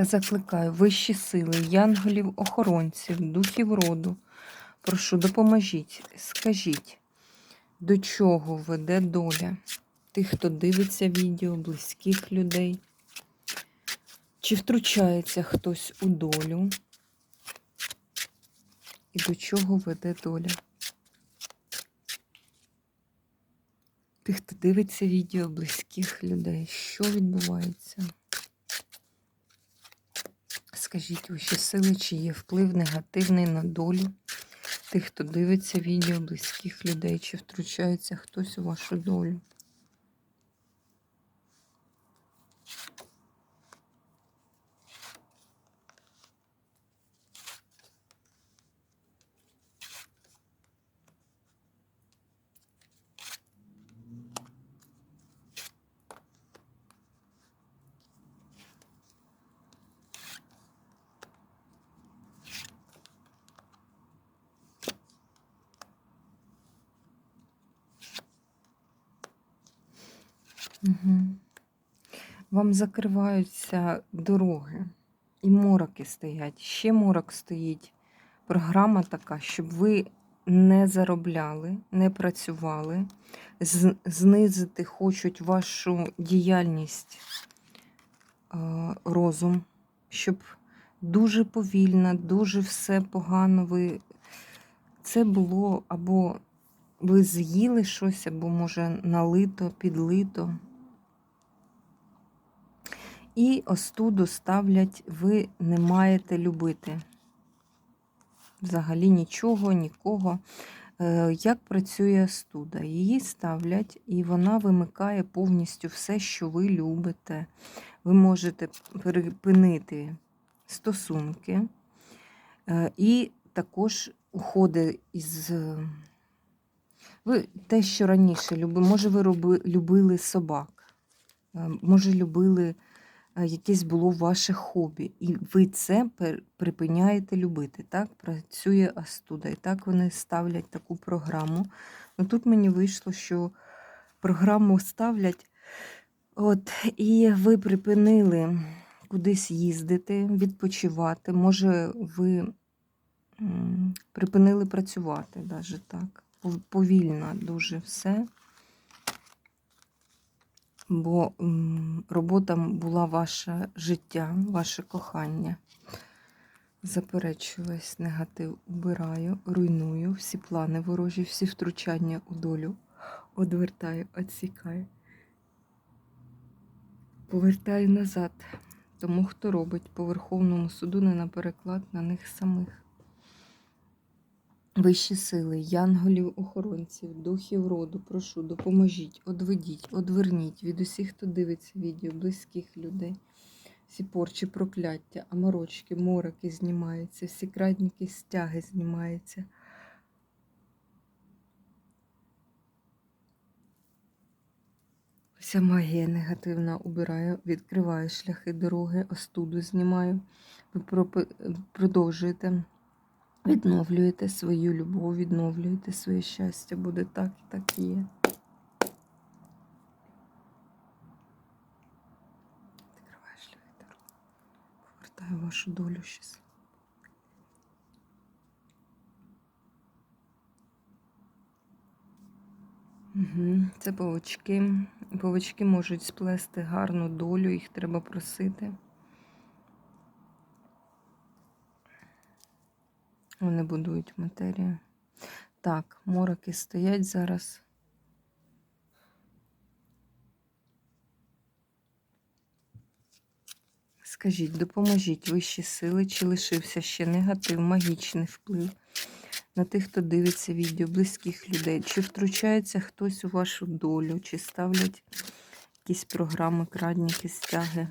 Та закликаю вищі сили, янголів, охоронців, духів роду. Прошу, допоможіть, скажіть, до чого веде доля тих, хто дивиться відео, близьких людей? Чи втручається хтось у долю? І до чого веде доля? Тих, хто дивиться відео близьких людей, що відбувається? Скажіть ваші сили, чи є вплив негативний на долю тих, хто дивиться відео близьких людей, чи втручається хтось у вашу долю? Вам закриваються дороги і мороки стоять. Ще морок стоїть. Програма така, щоб ви не заробляли, не працювали, знизити хочуть вашу діяльність, розум, щоб дуже повільно, дуже все погано ви. Це було або ви з'їли щось, або, може, налито, підлито. І остуду ставлять, ви не маєте любити. Взагалі нічого, нікого. Е, Як працює остуда? Її ставлять, і вона вимикає повністю все, що ви любите. Ви можете припинити стосунки, е, і також уходить із. е, Ви те, що раніше любили, може, ви любили собак, може, любили якесь було ваше хобі, і ви це припиняєте любити. Так працює Астуда. І так вони ставлять таку програму. Ну тут мені вийшло, що програму ставлять, от, і ви припинили кудись їздити, відпочивати. Може, ви припинили працювати, навіть так. Пов- Повільно дуже все бо робота була ваше життя, ваше кохання. Заперечую весь негатив, убираю, руйную всі плани ворожі, всі втручання у долю, одвертаю, відсікаю. Повертаю назад. Тому, хто робить по Верховному суду, не на переклад на них самих. Вищі сили, янголів, охоронців, духів роду, прошу, допоможіть, одведіть, одверніть від усіх, хто дивиться відео, близьких людей. Всі порчі, прокляття, аморочки, мороки знімаються, всі крадніки, стяги знімаються. Вся магія негативна убираю, відкриваю шляхи дороги, остуду знімаю. Ви продовжуєте Відновлюєте свою любов, відновлюєте своє щастя. Буде так і так і є. Відкриваю шлях дорогу. Повертаю вашу долю. Угу. Це павучки. Павучки можуть сплести гарну долю, їх треба просити. Вони будують матерію. Так, мороки стоять зараз. Скажіть, допоможіть вищі сили, чи лишився ще негатив, магічний вплив на тих, хто дивиться відео, близьких людей, чи втручається хтось у вашу долю, чи ставлять якісь програми, крадніки, стяги.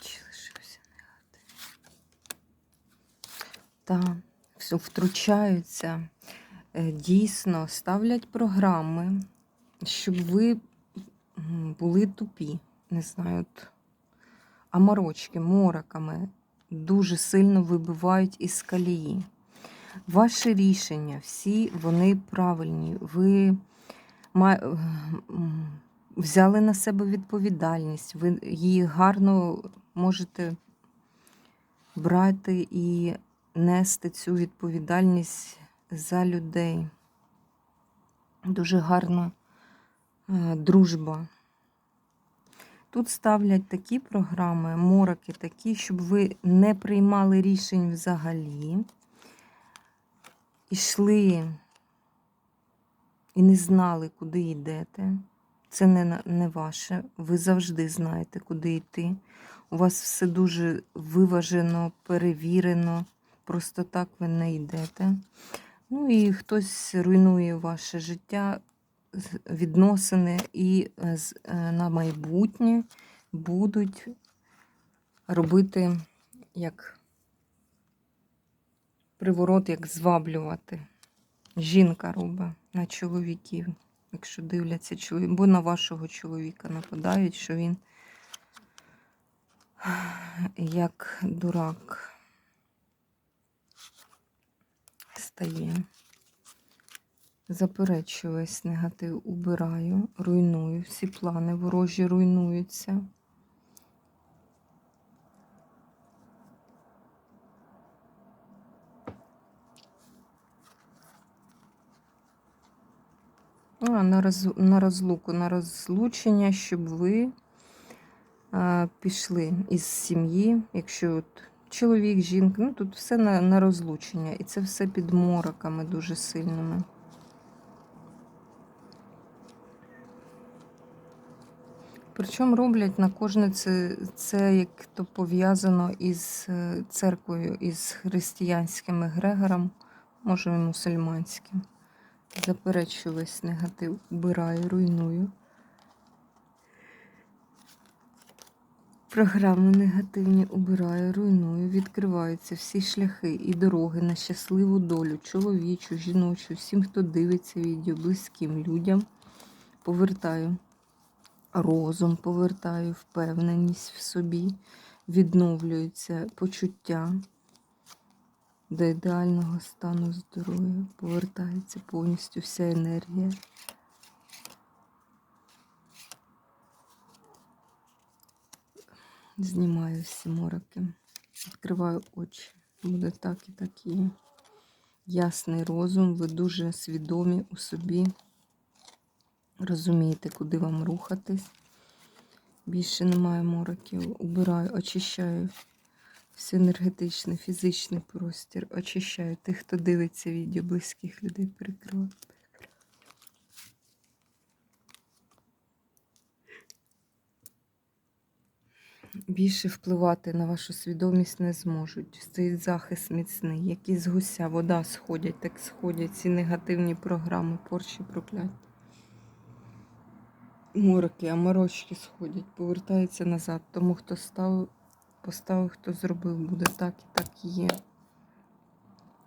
Чи лишився негатив? Все втручаються, е, дійсно ставлять програми, щоб ви були тупі, не знаю, от, аморочки, мороками дуже сильно вибивають із колії. Ваші рішення, всі вони правильні. Ви ма- взяли на себе відповідальність, ви її гарно можете брати і нести цю відповідальність за людей. Дуже гарна е, дружба. Тут ставлять такі програми, мороки такі, щоб ви не приймали рішень взагалі. Ішли і не знали, куди йдете. Це не, не ваше. Ви завжди знаєте, куди йти. У вас все дуже виважено, перевірено. Просто так ви не йдете. Ну і хтось руйнує ваше життя, відносини і е, е, на майбутнє будуть робити як приворот, як зваблювати. Жінка робить на чоловіків, якщо дивляться чоловік, бо на вашого чоловіка нападають, що він як дурак стає. Заперечую весь негатив, убираю, руйную. Всі плани ворожі руйнуються. А, на, роз, на розлуку, на розлучення, щоб ви а, пішли із сім'ї, якщо от чоловік, жінка, ну тут все на, на розлучення. І це все під мороками дуже сильними. Причому роблять на кожне це, це як то пов'язано із е, церквою, із християнським егрегором, може і мусульманським. Заперечую весь негатив, убираю, руйную. Програми негативні убираю, руйную, відкриваються всі шляхи і дороги на щасливу долю, чоловічу, жіночу, всім, хто дивиться відео, близьким людям. Повертаю розум, повертаю впевненість в собі, відновлюються почуття до ідеального стану здоров'я, повертається повністю вся енергія. Знімаю всі мороки, відкриваю очі. Буде так і так. Ясний розум, ви дуже свідомі у собі. Розумієте, куди вам рухатись. Більше немає мороків. Убираю, очищаю все енергетичний, фізичний простір. Очищаю тих, хто дивиться відео, близьких людей перекриваю. Більше впливати на вашу свідомість не зможуть. Стоїть захист міцний, як із гуся, вода сходять, так сходять ці негативні програми, порчі прокляття. Мороки, аморочки сходять, повертаються назад. Тому хто ставив, поставив, хто зробив, буде так і так і є.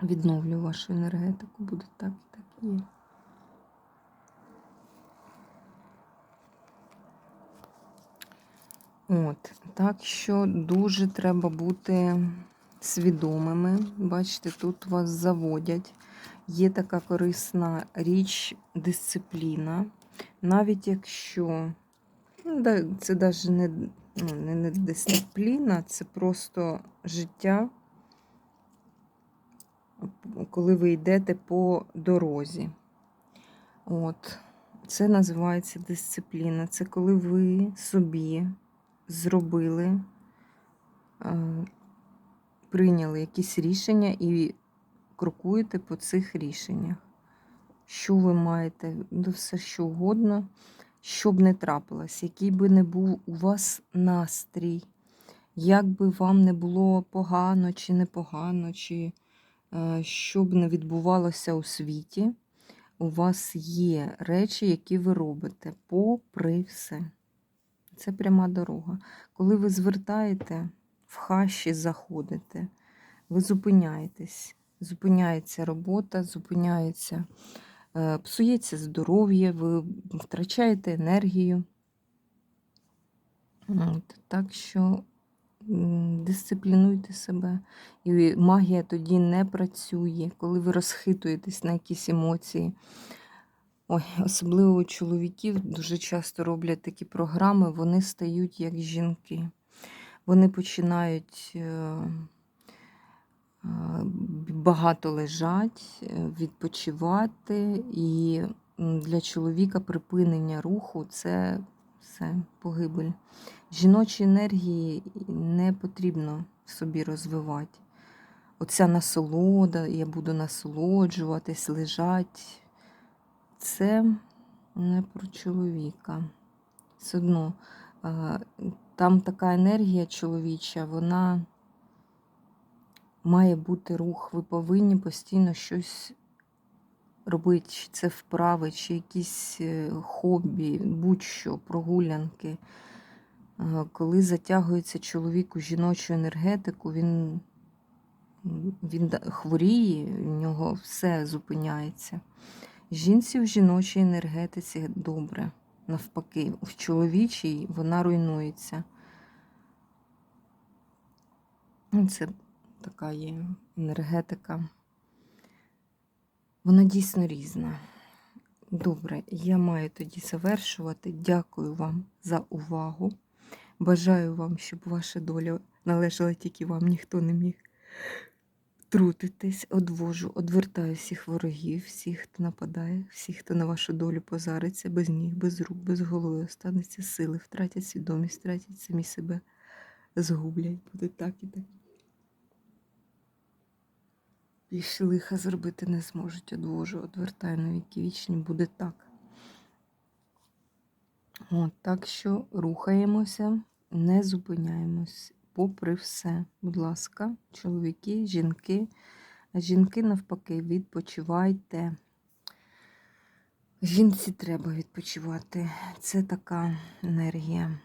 Відновлю вашу енергетику, буде так і так і є. От, так що дуже треба бути свідомими. Бачите, тут вас заводять. Є така корисна річ, дисципліна. Навіть якщо ну, це навіть не, ну, не, не дисципліна, це просто життя, коли ви йдете по дорозі. От. Це називається дисципліна. Це коли ви собі зробили, е, прийняли якісь рішення і крокуєте по цих рішеннях. Що ви маєте, да все що угодно. що б не трапилось, який би не був у вас настрій, як би вам не було погано чи непогано, чи е, що б не відбувалося у світі, у вас є речі, які ви робите, попри все. Це пряма дорога. Коли ви звертаєте, в хащі заходите, ви зупиняєтесь. Зупиняється робота, зупиняється, е, псується здоров'я, ви втрачаєте енергію. От, так що дисциплінуйте себе. І магія тоді не працює, коли ви розхитуєтесь на якісь емоції. Ой, особливо у чоловіків дуже часто роблять такі програми, вони стають як жінки. Вони починають е, е, багато лежать, е, відпочивати, і для чоловіка припинення руху це все погибель. Жіночі енергії не потрібно собі розвивати. Оця насолода, я буду насолоджуватись, лежать. Це не про чоловіка. Все одно е, там така енергія чоловіча, вона має бути рух. Ви повинні постійно щось робити, чи це вправи, чи якісь е, хобі, будь-що, прогулянки. Е, Коли затягується чоловік у жіночу енергетику, він, він хворіє, в нього все зупиняється. Жінці в жіночій енергетиці добре. Навпаки, в чоловічій вона руйнується. Ну, Це така є енергетика. Вона дійсно різна. Добре, я маю тоді завершувати. Дякую вам за увагу. Бажаю вам, щоб ваша доля належала тільки вам, ніхто не міг трутитись, одвожу, одвертаю всіх ворогів, всіх, хто нападає, всіх, хто на вашу долю позариться, без ніг, без рук, без голови, останеться сили, втратять свідомість, втратять самі себе, згублять. Буде так і так. Більше лиха зробити не зможуть, одвожу, одвертаю на віки вічні, буде так. От, так що рухаємося, не зупиняємось, попри все. Будь ласка, чоловіки, жінки, жінки навпаки, відпочивайте. Жінці треба відпочивати. Це така енергія.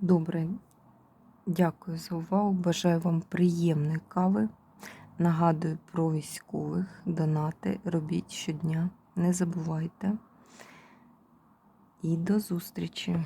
Добре, дякую за увагу. Бажаю вам приємної кави. Нагадую про військових, донати робіть щодня. Не забувайте. І до зустрічі!